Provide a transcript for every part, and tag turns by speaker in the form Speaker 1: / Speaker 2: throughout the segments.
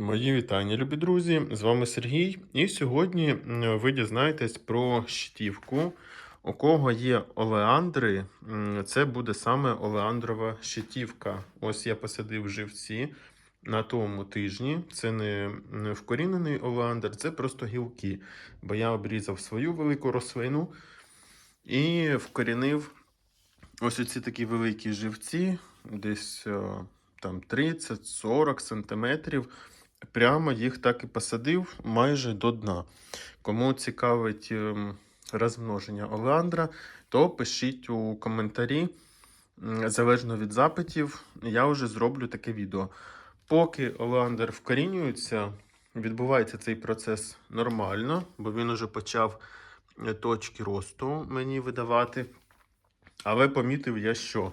Speaker 1: Мої вітання, любі друзі! З вами Сергій. І сьогодні ви дізнаєтесь про щитівку. У кого є олеандри, це буде саме олеандрова щитівка. Ось я посадив живці на тому тижні. Це не не вкорінений олеандр, це просто гілки. Бо я обрізав свою велику рослину і вкорінив ось оці такі великі живці, десь е, там 30-40 сантиметрів. Прямо їх так і посадив майже до дна. Кому цікавить ем, розмноження олеандра, то пишіть у коментарі. Залежно від запитів, я вже зроблю таке відео. Поки олеандр вкорінюється, відбувається цей процес нормально, бо він уже почав е, точки росту мені видавати. Але помітив я, що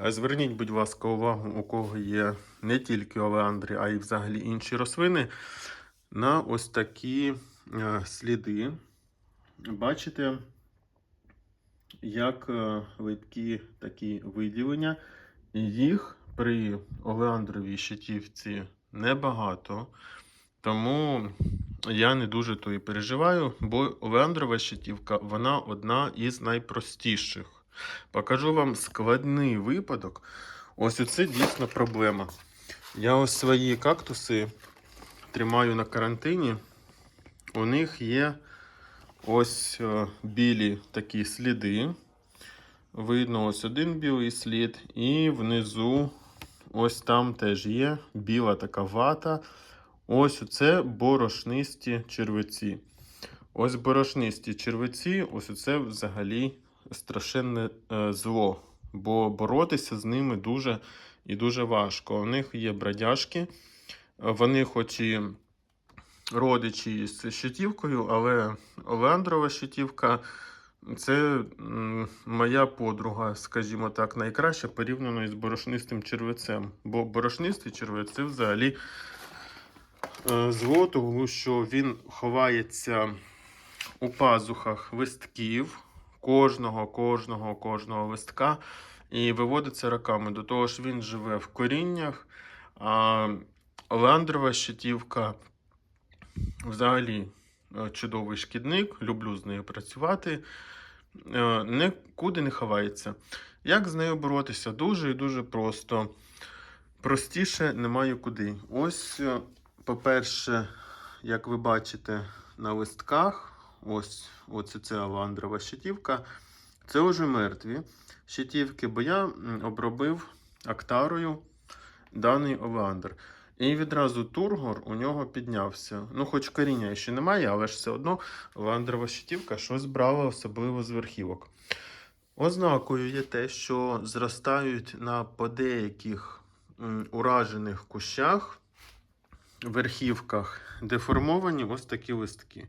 Speaker 1: Зверніть, будь ласка, увагу, у кого є не тільки олеандри, а й взагалі інші рослини, на ось такі е, сліди. Бачите, як е, видкі такі виділення. Їх при олеандровій щитівці небагато. Тому я не дуже то і переживаю, бо олеандрова щитівка вона одна із найпростіших. Покажу вам складний випадок. Ось оце дійсно проблема. Я ось свої кактуси тримаю на карантині. У них є ось е, білі такі сліди. Видно ось один білий слід, і внизу ось там теж є біла така вата. Ось це борошнисті червиці. Ось борошнисті червиці, ось це взагалі страшенне е, зло, бо боротися з ними дуже і дуже важко. У них є бродяжки, вони хоч і родичі з щитівкою, але Олеандрова щитівка це моя подруга, скажімо так, найкраща порівняно із борошнистим червецем. Бо борошнистий червець це взагалі е, зло, тому що він ховається у пазухах листків кожного, кожного, кожного листка і виводиться роками. До того ж, він живе в коріннях. А Олеандрова щитівка взагалі е, чудовий шкідник, люблю з нею працювати. Е, Нікуди не ховається. Як з нею боротися? Дуже і дуже просто. Простіше немає куди. Ось, е, по-перше, як ви бачите на листках, ось оце це аландрова щитівка. Це вже мертві щитівки, бо я обробив актарою даний оландр. І відразу тургор у нього піднявся. Ну, хоч коріння ще немає, але ж все одно оландрова щитівка щось брала, особливо з верхівок. Ознакою є те, що зростають на по деяких уражених кущах, верхівках, деформовані ось такі листки.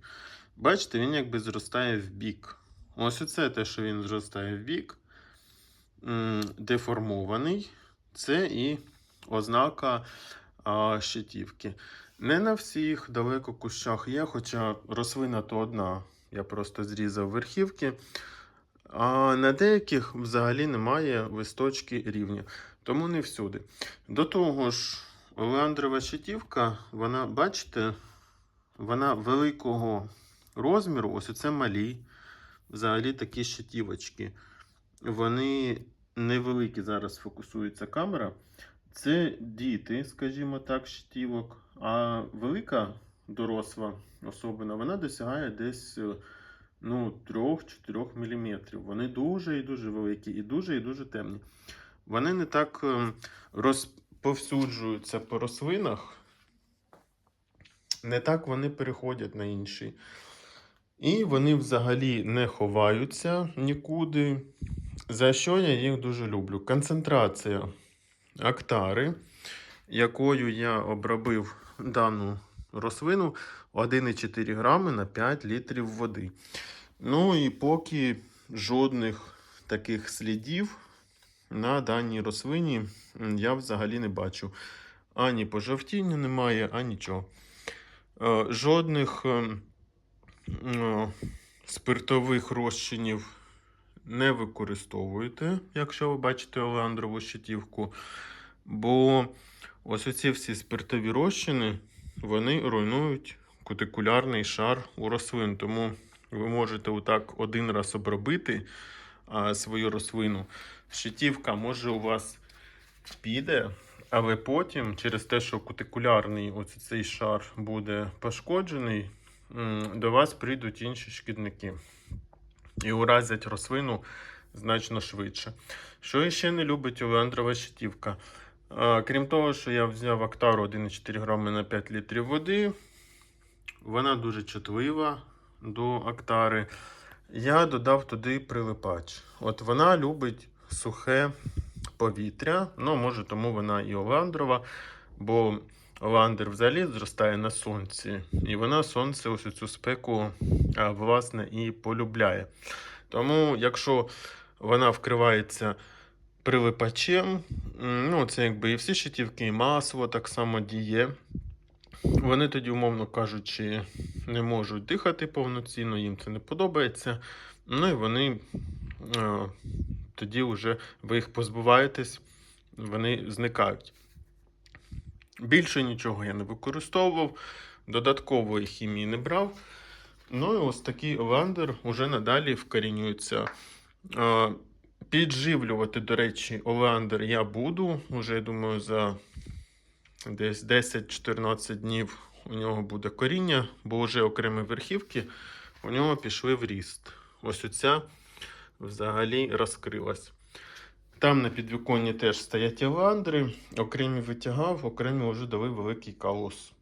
Speaker 1: Бачите, він якби зростає в бік. Ось оце те, що він зростає в бік, деформований. Це і ознака а, щитівки. Не на всіх далеко кущах є, хоча рослина то одна. Я просто зрізав верхівки. А на деяких взагалі немає листочки рівня. Тому не всюди. До того ж, олеандрова щитівка, вона, бачите, вона великого розміру, ось оце малі, взагалі такі щитівочки. Вони невеликі, зараз фокусується камера. Це діти, скажімо так, щитівок. А велика доросла особина, вона досягає десь е, ну, 3-4 мм. Вони дуже і дуже великі, і дуже і дуже темні. Вони не так е, розповсюджуються по рослинах, не так вони переходять на інші. І вони взагалі не ховаються нікуди. За що я їх дуже люблю? Концентрація актари, якою я обробив дану рослину 1,4 грами на 5 літрів води. Ну і поки жодних таких слідів на даній рослині я взагалі не бачу. Ані пожовтіння немає, ані нічого. Е, Жодних ем, спиртових розчинів не використовуйте, якщо ви бачите олеандрову щитівку. Бо ось оці всі спиртові розчини, вони руйнують кутикулярний шар у рослин. Тому ви можете отак один раз обробити а, свою рослину. Щитівка може у вас піде, але потім, через те, що кутикулярний оце цей шар буде пошкоджений, до вас прийдуть інші шкідники і уразять рослину значно швидше. Що ще не любить олеандрова щитівка? Крім того, що я взяв актару 1,4 грами на 5 літрів води, вона дуже чутлива до актари. Я додав туди прилипач. От вона любить сухе повітря. Ну, може, тому вона і оландрова, бо оландр взагалі зростає на сонці, і вона сонце ось цю спеку власне і полюбляє. Тому, якщо вона вкривається прилипачем, ну, це якби і всі щитівки, і масло так само діє. Вони тоді, умовно кажучи, не можуть дихати повноцінно, їм це не подобається. Ну і вони тоді вже ви їх позбуваєтесь, вони зникають. Більше нічого я не використовував, додаткової хімії не брав. Ну і ось такий оландер уже надалі вкорінюється. Підживлювати, до речі, олеандр я буду. Уже, я думаю, за десь 10-14 днів у нього буде коріння, бо вже окремі верхівки у нього пішли в ріст. Ось оця взагалі розкрилась. Там на підвіконні теж стоять олеандри, окремі витягав, окремі вже дали великий калус.